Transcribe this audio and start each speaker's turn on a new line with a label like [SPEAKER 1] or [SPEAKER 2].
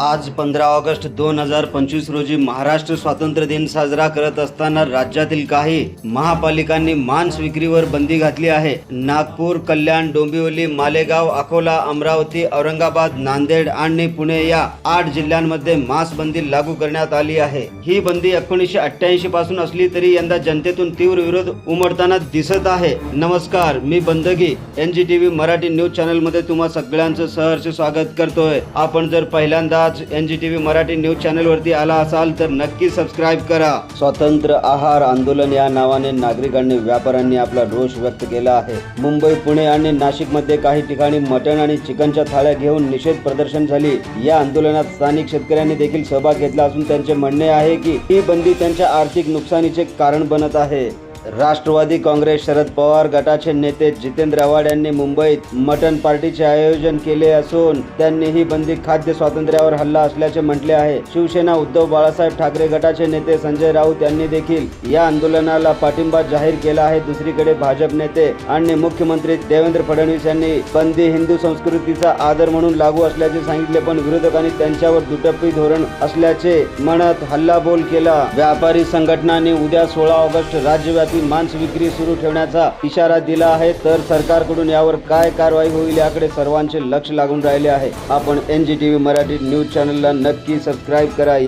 [SPEAKER 1] आज पंधरा ऑगस्ट दोन हजार पंचवीस रोजी महाराष्ट्र स्वातंत्र्य दिन साजरा करत असताना राज्यातील काही महापालिकांनी मांस विक्रीवर बंदी घातली आहे. नागपूर कल्याण डोंबिवली मालेगाव अकोला अमरावती औरंगाबाद नांदेड आणि पुणे या आठ जिल्ह्यांमध्ये मांस बंदी लागू करण्यात आली आहे. ही बंदी एकोणीसशे अठ्ठ्याऐंशी पासून असली तरी यंदा जनतेतून तीव्र विरोध उमटताना दिसत आहे. नमस्कार मी Bandagi N G T V Marathi news चॅनलमध्ये तुम्हा सगळ्यांचं सहर्ष स्वागत करतोय. आपण जर पहिल्यांदा आज N G T V Marathi news चॅनलवरती आला असाल तर नक्की सबस्क्राईब करा. स्वातंत्र्य आहार आंदोलन या नावाने नागरिकांनी व्यापाऱ्यांनी आपला रोष व्यक्त केला आहे. मुंबई पुणे आणि नाशिकमध्ये काही ठिकाणी मटण आणि चिकनच्या थाळ्या घेऊन निषेध प्रदर्शन झाली. या आंदोलनात स्थानिक शेतकऱ्यांनी देखील सहभाग घेतला असून त्यांचे म्हणणे आहे की ही बंदी त्यांच्या आर्थिक नुकसानीचे कारण बनत आहे. राष्ट्रवादी काँग्रेस शरद पवार गटाचे नेते जितेंद्र आव्हाड यांनी मुंबईत मटन पार्टीचे आयोजन केले असून त्यांनी ही बंदी खाद्य स्वातंत्र्यावर हल्ला असल्याचे म्हटले आहे. शिवसेना उद्धव बाळासाहेब ठाकरे गटाचे नेते संजय राऊत यांनी देखील या आंदोलनाला पाठिंबा जाहीर केला आहे. दुसरीकडे भाजप नेते आणि मुख्यमंत्री देवेंद्र फडणवीस यांनी बंदी हिंदू संस्कृतीचा आदर म्हणून लागू असल्याचे सांगितले पण विरोधकांनी त्यांच्यावर दुटप्पी धोरण असल्याचे म्हणत हल्लाबोल केला. व्यापारी संघटनांनी उद्या सोळा ऑगस्ट राज्यव्यापी मांस विक्री सुरू ठेवण्याचा इशारा दिला आहे. तर सरकारकडून यावर काय कारवाई होईल याकडे सर्वांचे लक्ष लागून राहिले आहे. आपण N G T V Marathi news चॅनलला नक्की सबस्क्राईब करा.